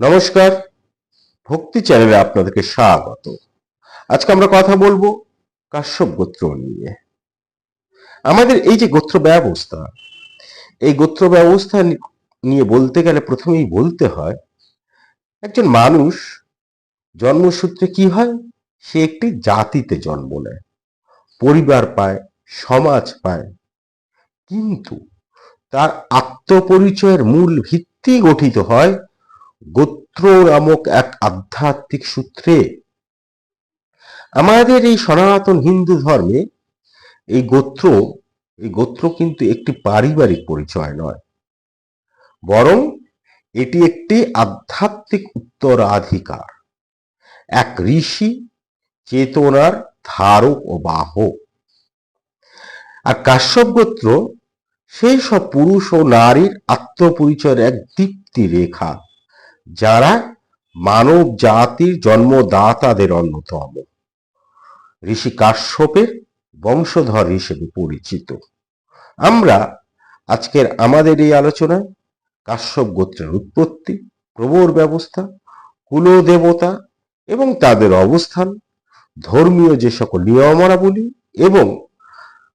নমস্কার। ভক্তি চ্যানেলে আপনাদেরকে স্বাগত। আজকে আমরা কথা বলব কাশ্যপ গোত্র নিয়ে। আমাদের এই যে গোত্র ব্যবস্থা, এই গোত্র ব্যবস্থা নিয়ে বলতে গেলে প্রথমেই বলতে হয়, একজন মানুষ জন্মসূত্রে কি হয়? সে একটি জাতিতে জন্ম নেয়, পরিবার পায়, সমাজ পায়। কিন্তু তার আত্মপরিচয়ের মূল ভিত্তি গঠিত হয় গোত্র নামক এক আধ্যাত্মিক সূত্রে। আমাদের এই সনাতন হিন্দু ধর্মে এই গোত্র এই গোত্র কিন্তু একটি পারিবারিক পরিচয় নয়। বরং এটি একটি আধ্যাত্মিক উত্তরাধিকার। এক ঋষি, চেতনার ধারক ও বাহক। আর কাশ্যপ গোত্র, সেই সব পুরুষ ও নারীর আত্মপরিচয়ের এক দীপ্তি রেখা। যারা মানব জাতির জন্মদাতাদের অন্যতম। ঋষি কাশ্যপের বংশধর হিসেবে পরিচিত। আমরা আজকের আমাদের এই আলোচনায় কাশ্যপ গোত্রের উৎপত্তি, প্রবর ব্যবস্থা, কুলদেবতা এবং তাদের অবস্থান, ধর্মীয় যে সকল নিয়মাবলী এবং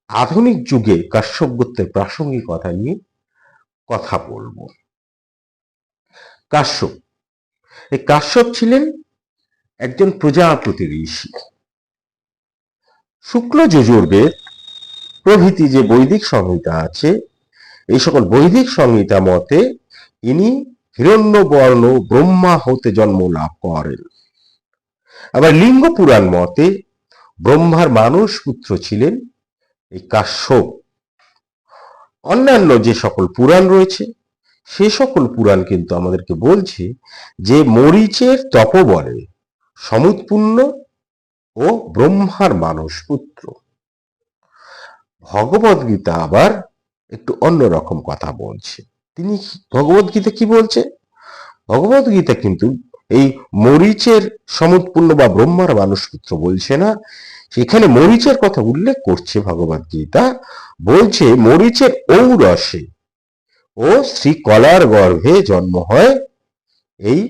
আধুনিক যুগে কাশ্যপ গোত্রের প্রাসঙ্গিকতা নিয়ে কথা বলব। কাশ্যপ এই কাশ্যপ ছিলেন একজন প্রজাপতি ঋষি। শুক্ল যজুর্বেদ প্রভৃতি যে বৈদিক সংহিতা আছে, এই সকল বৈদিক সংহিতা মতে ইনি হিরণ্যবর্ণ ব্রহ্মা হতে জন্ম লাভ করেন। আবার লিঙ্গ পুরাণ মতে ব্রহ্মার মানুষ পুত্র ছিলেন এই কাশ্যপ। অন্যান্য যে সকল পুরাণ রয়েছে সে সকল পুরাণ কিন্তু আমাদেরকে বলছে যে মরিচের তপবলে সমুৎপূর্ণ ও ব্রহ্মার মানস পুত্র। ভগবদ গীতা আবার একটু অন্যরকম কথা বলছে। তিনি ভগবদ গীতা কি বলছে? ভগবদ গীতা কিন্তু এই মরিচের সমুৎপূর্ণ বা ব্রহ্মার পুত্র বলছে না। সেখানে মরিচের কথা উল্লেখ করছে ভগবদ গীতা। বলছে মরিচের ঔরসে ও শ্রী কলার গর্ভে জন্ম হয় এই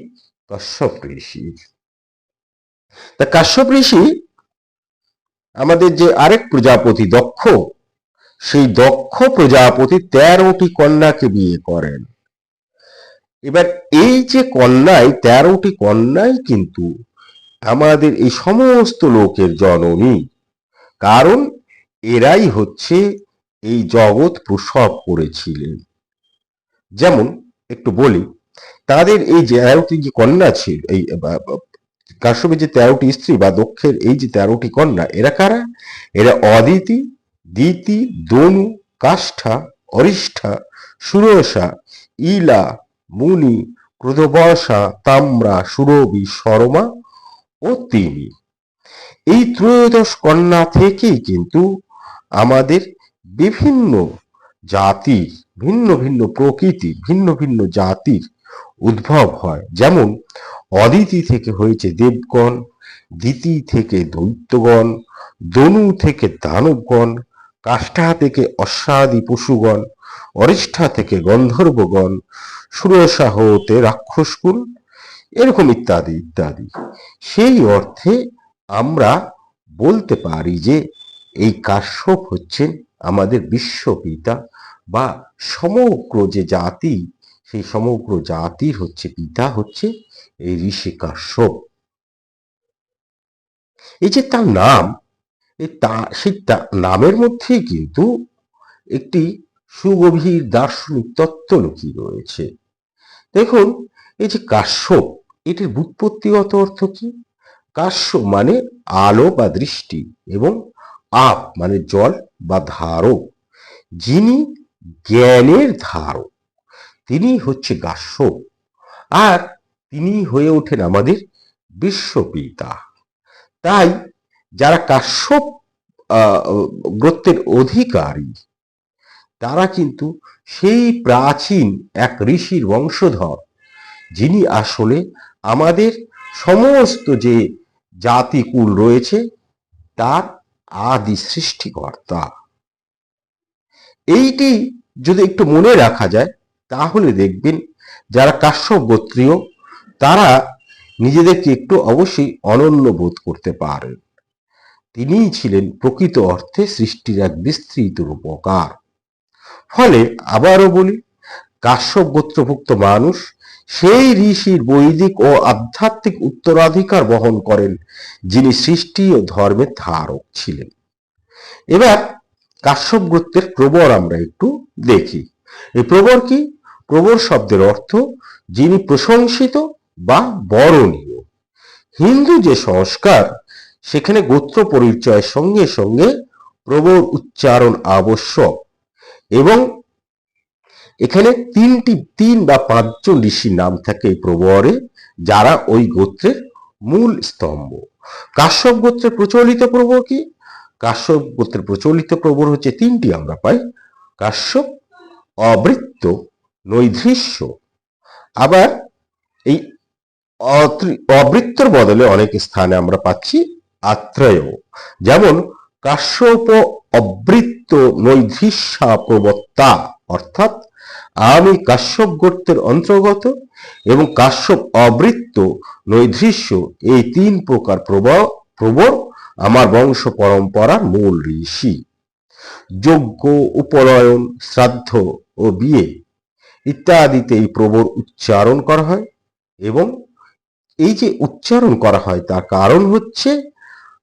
কশ্যপ ঋষির তা কাশ্যপ ঋষি আমাদের যে আরেক প্রজাপতি দক্ষ, সেই দক্ষ প্রজাপতি তেরোটি কন্যাকে বিয়ে করেন। এবার এই যে কন্যায়, তেরোটি কন্যাই কিন্তু আমাদের এই সমস্ত লোকের জননী। কারণ এরাই হচ্ছে এই জগৎ প্রসব করেছিলেন। যেমন একটু বলি, তাদের এই যে তেরোটি যে কন্যা ছিল এই কাশ্যপের যে তেরোটি স্ত্রী বা দক্ষের এই যে তেরোটি কন্যা, এরা কারা? এরা অদিতি, দিতি, দনু, কাষ্ঠা, অরিষ্ঠা, সুরসা, ইলা, মুনি, ক্রোধবর্ষা, তাম্রা সুরবি শর্মা ও তিনি এই ত্রয়োদশ কন্যা থেকেই কিন্তু আমাদের বিভিন্ন জাতির ভিন্ন ভিন্ন প্রকৃতি, ভিন্ন ভিন্ন জাতির উদ্ভব হয়। যেমন, অদিতি থেকে হয়েছে দেবগণ, দিতি থেকে দৈত্যগণ, দনু থেকে দানবগণ, কাষ্ঠা থেকে অশ্বাদি পশুগণ, অরিষ্ঠা থেকে গন্ধর্বগণ সুরসা হতে রাক্ষসকুল, এরকম ইত্যাদি ইত্যাদি। সেই অর্থে আমরা বলতে পারি যে, এই কাশ্যপ হচ্ছেন আমাদের বিশ্বপিতা বা সমগ্র যে জাতি, সেই সমগ্র জাতির হচ্ছে পিতা হচ্ছে এই ঋষি কাশ্যপ এই যে তার নাম সেই নামের মধ্যেই কিন্তু একটি সুগভীর দার্শনিক তত্ত্ব লুকিয়ে রয়েছে। দেখুন, এই যে কাশ্যপ, এটির বুৎপত্তিগত অর্থ কি? কাশ্য মানে আলো বা দৃষ্টি এবং আপ মানে জল বা ধারক। যিনি জ্ঞানের ধারক। তিনি হচ্ছে কাশ্যপ আর তিনি হয়ে ওঠেন আমাদের বিশ্বপিতা। তাই যারা কাশ্যপ গোত্রের অধিকারী, তারা কিন্তু সেই প্রাচীন এক ঋষির বংশধর, যিনি আসলে আমাদের সমস্ত যে জাতিকুল রয়েছে, তার আদি সৃষ্টিকর্তা। এইটি যদি একটু মনে রাখা যায়, তাহলে দেখবেন যারা কাশ্যপ গোত্রীয় তারা নিজেদেরকে একটু অবশ্যই অনন্য বোধ করতে পারেন। তিনিই ছিলেন প্রকৃত অর্থে সৃষ্টির এক বিস্তৃত রূপকার। ফলে আবারও বলি কাশ্যপ গোত্রভুক্ত মানুষ সেই ঋষির বৈদিক ও আধ্যাত্মিক উত্তরাধিকার বহন করেন যিনি সৃষ্টি ও ধর্মের ধারক ছিলেন। এবার কাশ্যপ গোত্রের প্রবর আমরা একটু দেখি। এই প্রবর কি? প্রবর শব্দের অর্থ যিনি প্রশংসিত বা বরণীয়। হিন্দু যে সংস্কার, সেখানে গোত্র পরিচয়ের সঙ্গে সঙ্গে প্রবর উচ্চারণ আবশ্যক এবং এখানে তিনটি, তিন বা পাঁচজন ঋষির নাম থাকে এই প্রবরে, যারা ওই গোত্রের মূল স্তম্ভ। কাশ্যপ গোত্রের প্রচলিত প্রবর কি? কাশ্যপ গোত্রের প্রচলিত প্রবর হচ্ছে তিনটি আমরা পাই। কাশ্যপ, অবৃত্ত নৈধৃশ্য আবার এই অবৃত্তর বদলে অনেক স্থানে আমরা পাচ্ছি আত্রেয়। যেমন কাশ্যপ, অবৃত্ত নৈধৃশ্যা প্রবত্তা। অর্থাৎ আমি কাশ্যপ গোত্রের অন্তর্গত এবং কাশ্যপ, অবৃত্ত নৈধৃশ্য এই তিন প্রকার প্রবর প্রবর আমার বংশ পরম্পরার মূল ঋষি। যজ্ঞ, উপনয়ন, শ্রাদ্ধ ও বিয়ে ইত্যাদিতে এই প্রবর উচ্চারণ করা হয় এবং এই যে উচ্চারণ করা হয় তার কারণ হচ্ছে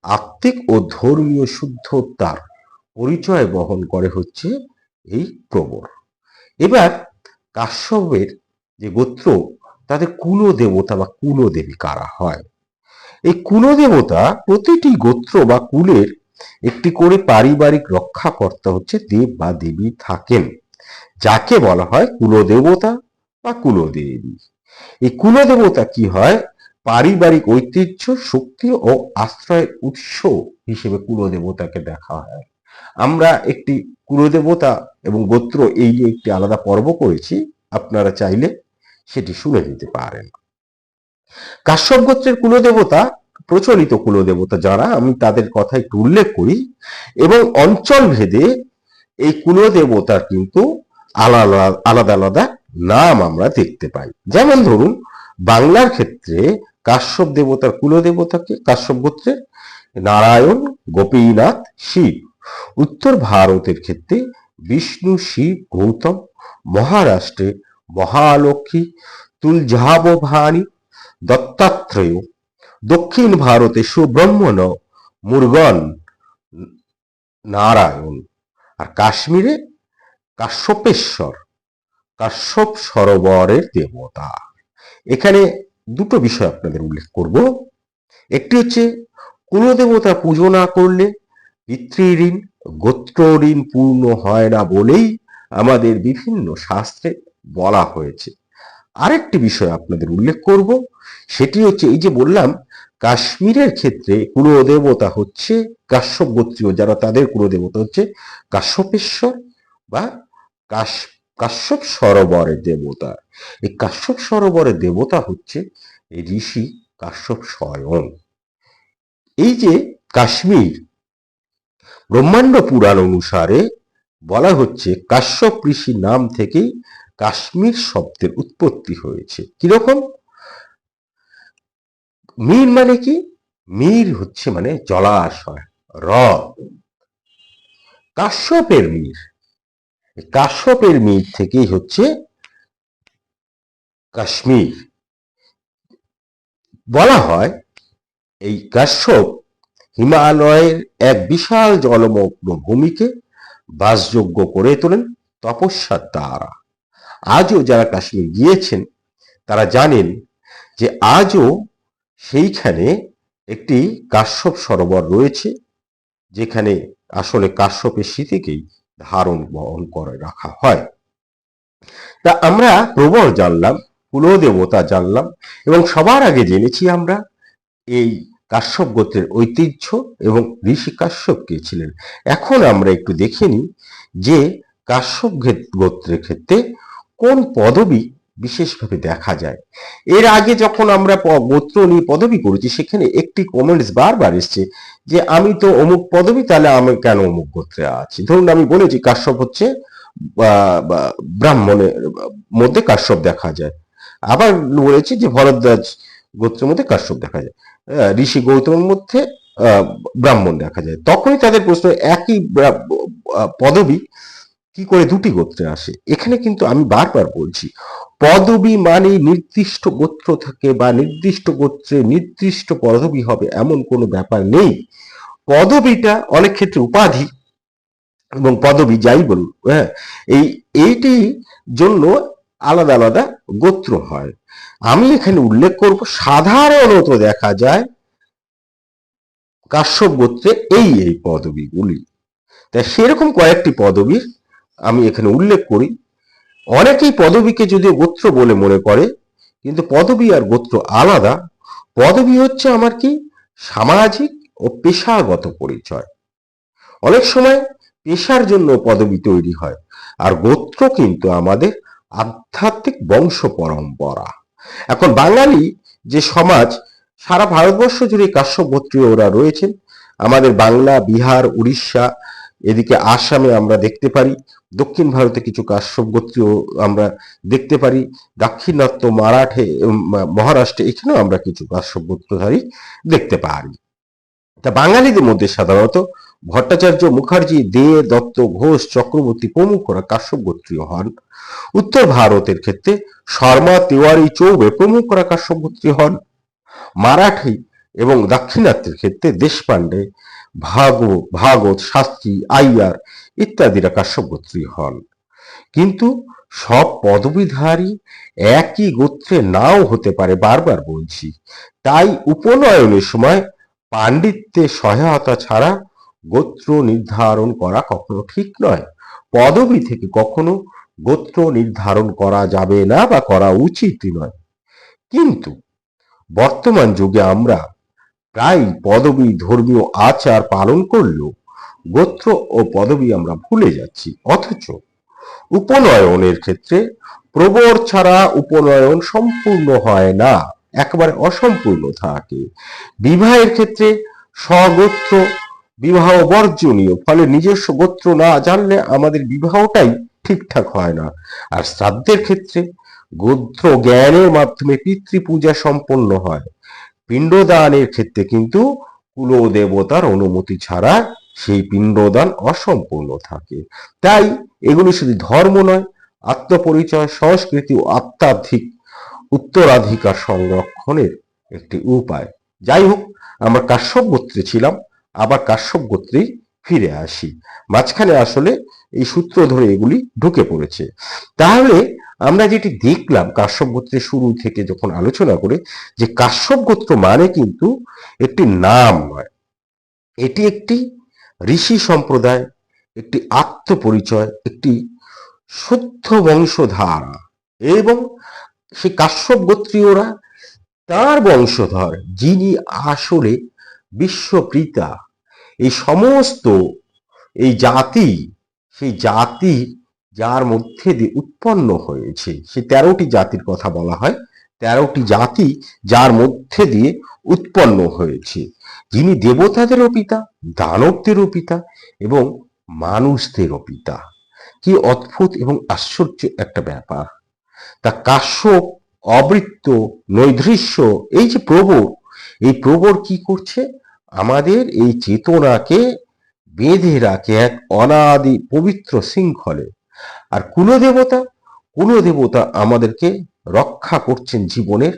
আত্মিক ও ধর্মীয় শুদ্ধতার পরিচয় বহন করে হচ্ছে এই প্রবর এবার কাশ্যপের যে গোত্র তাদের কুলদেবতা বা কুলদেবী কারা হয়? এই কুলদেবতা প্রতিটি গোত্র বা কুলের একটি করে পারিবারিক রক্ষাকর্তা হচ্ছে দেব বা দেবী থাকেন, যাকে বলা হয় কুলদেবতা বা কুলদেবী। এই কুলদেবতা কি হয়? পারিবারিক ঐতিহ্য, শক্তি ও আশ্রয়ের উৎস হিসেবে কুলদেবতাকে দেখা হয়। আমরা একটি কুলদেবতা এবং গোত্র এই একটি আলাদা পর্ব করেছি, আপনারা চাইলে সেটি শুনে নিতে পারেন। কাশ্যপ গোত্রের কুলদেবতা, প্রচলিত কুলদেবতা যারা, আমি তাদের কথা একটু উল্লেখ করি, এবং অঞ্চল ভেদে এই কুলদেবতার কিন্তু আলাদা আলাদা আলাদা নাম আমরা দেখতে পাই। যেমন ধরুন, বাংলার ক্ষেত্রে কাশ্যপ দেবতার কুলদেবতাকে, কাশ্যপ গোত্রের নারায়ণ, গোপীনাথ, শিব। উত্তর ভারতের ক্ষেত্রে বিষ্ণু, শিব, গৌতম, মহারাষ্ট্রে মহালক্ষ্মী তুলজাবভানি দত্তাত্রেয়, দক্ষিণ ভারতে সুব্রহ্মণ মুরগন নারায়ণ। আর কাশ্মীরে কাশ্যপেশ্বর, কাশ্যপ সরোবরের দেবতা। এখানে দুটো বিষয় আপনাদের উল্লেখ করব। একটি হচ্ছে, কুলদেবতা পুজো না করলে পিতৃঋণ গোত্র ঋণ পূর্ণ হয় না বলেই আমাদের বিভিন্ন শাস্ত্রে বলা হয়েছে। আরেকটি বিষয় আপনাদের উল্লেখ করব, সেটি হচ্ছে এই যে বললাম, কাশ্মীরের ক্ষেত্রে কুলদেবতা হচ্ছে কাশ্যপ গোত্রীয়, যারা তাদের কুলদেবতা হচ্ছে কাশ্যপেশ্বর বা কাশ, কাশ্যপ সরোবরের দেবতা। এই কাশ্যপ সরোবরের দেবতা হচ্ছে ঋষি কাশ্যপ স্বয়ং। এই যে কাশ্মীর, ব্রহ্মাণ্ড পুরাণ অনুসারে বলা হচ্ছে কাশ্যপ ঋষির নাম থেকেই কাশ্মীর শব্দের উৎপত্তি হয়েছে। কীরকম? মীর মানে কি? মীর হচ্ছে মানে জলাশয়, হ্রদ। কাশ্যপের মীর। কাশ্যপের মীর থেকেই হচ্ছে কাশ্মীর। বলা হয়, এই কাশ্যপ হিমালয়ের এক বিশাল জলমগ্ন ভূমিকে বাসযোগ্য করে তোলেন তপস্যার দ্বারা। আজও যারা কাশ্মীর গিয়েছেন, তারা জানেন যে আজও সেইখানে একটি কাশ্যপ সরোবর রয়েছে, যেখানে আসলে কাশ্যপের স্মৃতিকেই ধারণ বহন করে রাখা হয়। তা আমরা প্রবল জানলাম, কুলদেবতা জানলাম, এবং সবার আগে জেনেছি আমরা এই কাশ্যপ গোত্রের ঐতিহ্য এবং ঋষি কাশ্যপ কে ছিলেন। এখন আমরা একটু দেখে নিই যে কাশ্যপ গোত্রের ক্ষেত্রে কোন পদবি বিশেষভাবে দেখা যায়? এর আগে যখন আমরা গোত্র নিয়ে পদবি করেছি, সেখানে একটি কমেন্টস বারবার এসছে যে, আমি তো অমুক পদবি, তাহলে আমি কেন অমুক গোত্রে আছি? ধরুন, আমি বলেছি, কাশ্যপ হচ্ছে ব্রাহ্মণের, মধ্যে কাশ্যপ দেখা যায়। আবার বলেছি যে, ভরদ্বাজ গোত্রের মধ্যে কাশ্যপ দেখা যায়। ঋষি গৌতমের মধ্যে ব্রাহ্মণ দেখা যায়। তখনই তাদের প্রশ্ন, একই পদবী কি করে দুটি গোত্রে আসে? এখানে কিন্তু আমি বারবার বলছি, পদবী মানে নির্দিষ্ট গোত্র থাকে বা নির্দিষ্ট গোত্রে নির্দিষ্ট পদবী হবে এমন কোনো ব্যাপার নেই। পদবীটা অনেক ক্ষেত্রে উপাধি এবং পদবী যাই বলুন হ্যাঁ এই এইটি জন্য আলাদা আলাদা গোত্র হয়। আমি এখানে উল্লেখ করব, সাধারণত দেখা যায় কাশ্যপ গোত্রে এই এই পদবীগুলি। তাই সেরকম কয়েকটি পদবীর আমি এখানে উল্লেখ করি, অনেকেই পদবীকে যদিও গোত্র বলে মনে করে, কিন্তু পদবী আর গোত্র আলাদা। পদবী হচ্ছে আমার কি? সামাজিক ও পেশাগত পরিচয়। অনেক সময় পেশার জন্য পদবী তৈরি হয়, আর গোত্র কিন্তু আমাদের আধ্যাত্মিক বংশ পরম্পরা। এখন বাঙালি যে সমাজ, সারা ভারতবর্ষ জুড়ে কাশ্যপ গোত্রীয় ওরা রয়েছেন। আমাদের বাংলা, বিহার, উড়িষ্যা, এদিকে আসামে আমরা দেখতে পারি। দক্ষিণ ভারতে কিছু কাশ্যপ গোত্রীয় আমরা দেখতে পারি। দাক্ষিণাত্য মারাঠে মহারাষ্ট্রে এখানেও আমরা কিছু কাশ্যপ গোত্রধারী দেখতে পারি। তা বাঙালিদের মধ্যে সাধারণত ভট্টাচার্য মুখার্জি, দে, দত্ত, ঘোষ, চক্রবর্তী প্রমুখরা কাশ্যপ গোত্রীয় হন। উত্তর ভারতের ক্ষেত্রে শর্মা, তিওয়ারি, চৌবে প্রমুখরা কাশ্যপ গোত্রীয় হন। মারাঠি এবং দাক্ষিণাত্যের ক্ষেত্রে দেশপাণ্ডে ভাগ, ভাগত, শাস্ত্রী, আইয়ার ইত্যাদিরা কাশ্যপ গোত্রী হন। কিন্তু সব পদবীধারী একই গোত্রে নাও হতে পারে বারবার বলছি। তাই উপনয়নের সময় পাণ্ডিত্যে সহায়তা ছাড়া গোত্র নির্ধারণ করা কখনো ঠিক নয়। পদবী থেকে কখনো গোত্র নির্ধারণ করা যাবে না বা করা উচিতই নয়। কিন্তু বর্তমান যুগে আমরা প্রায় পদবী ধর্মীয় আচার পালন করলেও গোত্র ও পদবী আমরা ভুলে যাচ্ছি। অথচ উপনয়নের ক্ষেত্রে প্রবর ছাড়া উপনয়ন সম্পূর্ণ হয় না, একবারে অসম্পূর্ণ থাকে। বিবাহের ক্ষেত্রে স্বগোত্র, বিবাহ বর্জনীয়, ফলে নিজস্ব গোত্র না জানলে আমাদের বিবাহটাই ঠিকঠাক হয় না। আর শ্রাদ্ধের ক্ষেত্রে গোত্র জ্ঞানের মাধ্যমে পিতৃপূজা সম্পন্ন হয়। পিণ্ডদানের ক্ষেত্রে কিন্তু কুল দেবতার অনুমতি ছাড়া সেই পিণ্ডদান অসম্পূর্ণ থাকে। তাই এগুলি শুধু ধর্ম নয়, আত্মপরিচয়, সংস্কৃতি ও আত্মাধিক উত্তরাধিকার সংরক্ষণের একটি উপায়। যাই হোক, আমরা কাশ্যপ গোত্রে ছিলাম, আবার কাশ্যপ গোত্রেই ফিরে আসি। মাঝখানে আসলে এই সূত্র ধরে এগুলি ঢুকে পড়েছে। তাহলে আমরা যেটি দেখলাম কাশ্যপ গোত্রের শুরু থেকে যখন আলোচনা করে যে কাশ্যপ গোত্র মানে কিন্তু একটি নাম নয়, এটি একটি ঋষি সম্প্রদায় একটি আত্মপরিচয়, একটি শুদ্ধ বংশধারা এবং সে কাশ্যপ গোত্রীয়রা তার বংশধর যিনি আসলে বিশ্বপ্রিতা এই সমস্ত এই জাতি, সেই জাতি যার মধ্যে দিয়ে উৎপন্ন হয়েছে, সেই তেরোটি জাতির কথা বলা হয়, তেরোটি জাতি যার মধ্যে দিয়ে উৎপন্ন হয়েছে। যিনি দেবতাদেরও পিতা, দানবদেরও পিতা এবং মানুষদেরও পিতা। কি অদ্ভুত এবং আশ্চর্য একটা ব্যাপার। তা কাশ্যপ, অবৃত্ত, নৈদৃশ্য, এই যে প্রবর, এই প্রবর কি করছে? আমাদের এই চেতনাকে বেঁধে রাখে এক অনাদি পবিত্র শৃঙ্খলে। আর কুলদেবতা কুলদেবতা আমাদেরকে রক্ষা করছেন জীবনের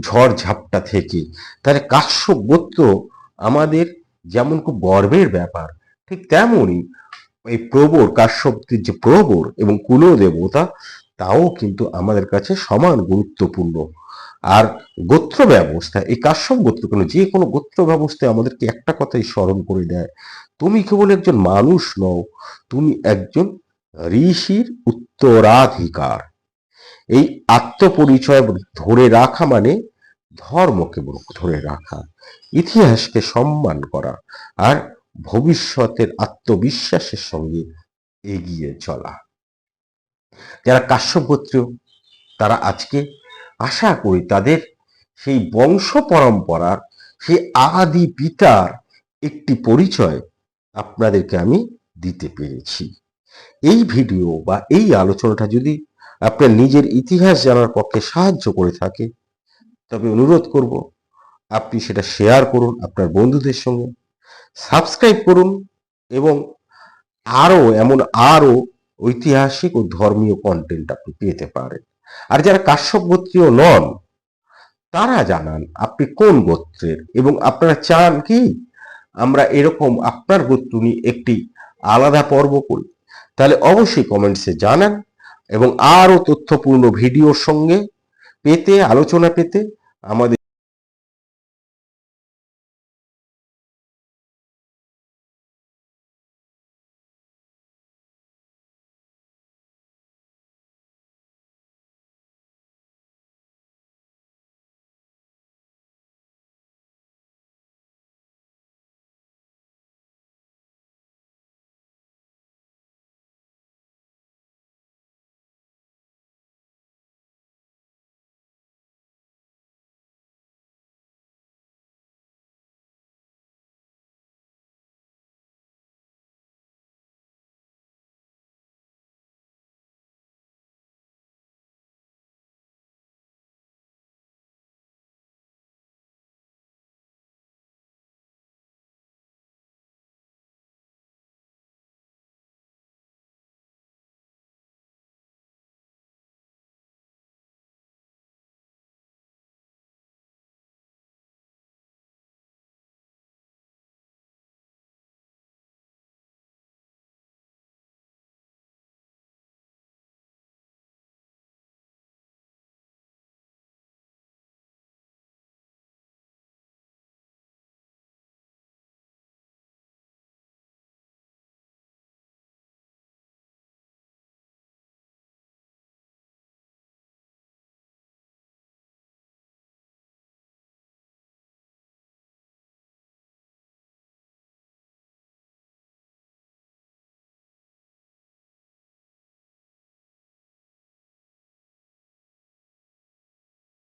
ঝড় ঝাপটা থেকে। তাহলে কাশ্যপ গোত্র আমাদের যেমন খুব গর্বের ব্যাপার, ঠিক তেমনই এই প্রবর কাশ্যপদের যে প্রবর এবং কুলদেবতা, তাও কিন্তু আমাদের কাছে সমান গুরুত্বপূর্ণ। আর গোত্র ব্যবস্থা, এই কাশ্যপ গোত্র কেন? যে কোনো গোত্র ব্যবস্থায় আমাদেরকে একটা কথাই স্মরণ করে দেয়, তুমি কেবল একজন মানুষ নও, তুমি একজন ঋষির উত্তরাধিকার। এই আত্মপরিচয় ধরে রাখা মানে ধর্মকে ধরে রাখা, ইতিহাসকে সম্মান করা আর ভবিষ্যতের আত্মবিশ্বাসের সঙ্গে এগিয়ে চলা। যারা কাশ্যপ গোত্রীয় তারা আজকে আশা করি তাদের সেই বংশ পরম্পরার সেই আদি পিতার একটি পরিচয় আপনাদেরকে আমি দিতে পেরেছি। এই ভিডিও বা এই আলোচনাটা যদি আপনার নিজের ইতিহাস জানার পক্ষে সাহায্য করে থাকে তবে অনুরোধ করব, আপনি সেটা শেয়ার করুন আপনার বন্ধুদের সঙ্গে সাবস্ক্রাইব করুন এবং আরও এমন আরও ঐতিহাসিক ও ধর্মীয় কন্টেন্ট আপনি পেতে পারেন। আর যারা কাশ্যপ গোত্রীয় নন, তারা জানান আপনি কোন গোত্রের এবং আপনারা চান কি? আমরা এরকম আপনার গোত্র নিয়ে একটি আলাদা পর্ব করি। তাহলে অবশ্যই কমেন্টসে জানান এবং আরও তথ্যপূর্ণ ভিডিওর সঙ্গে পেতে, আলোচনা পেতে আমাদের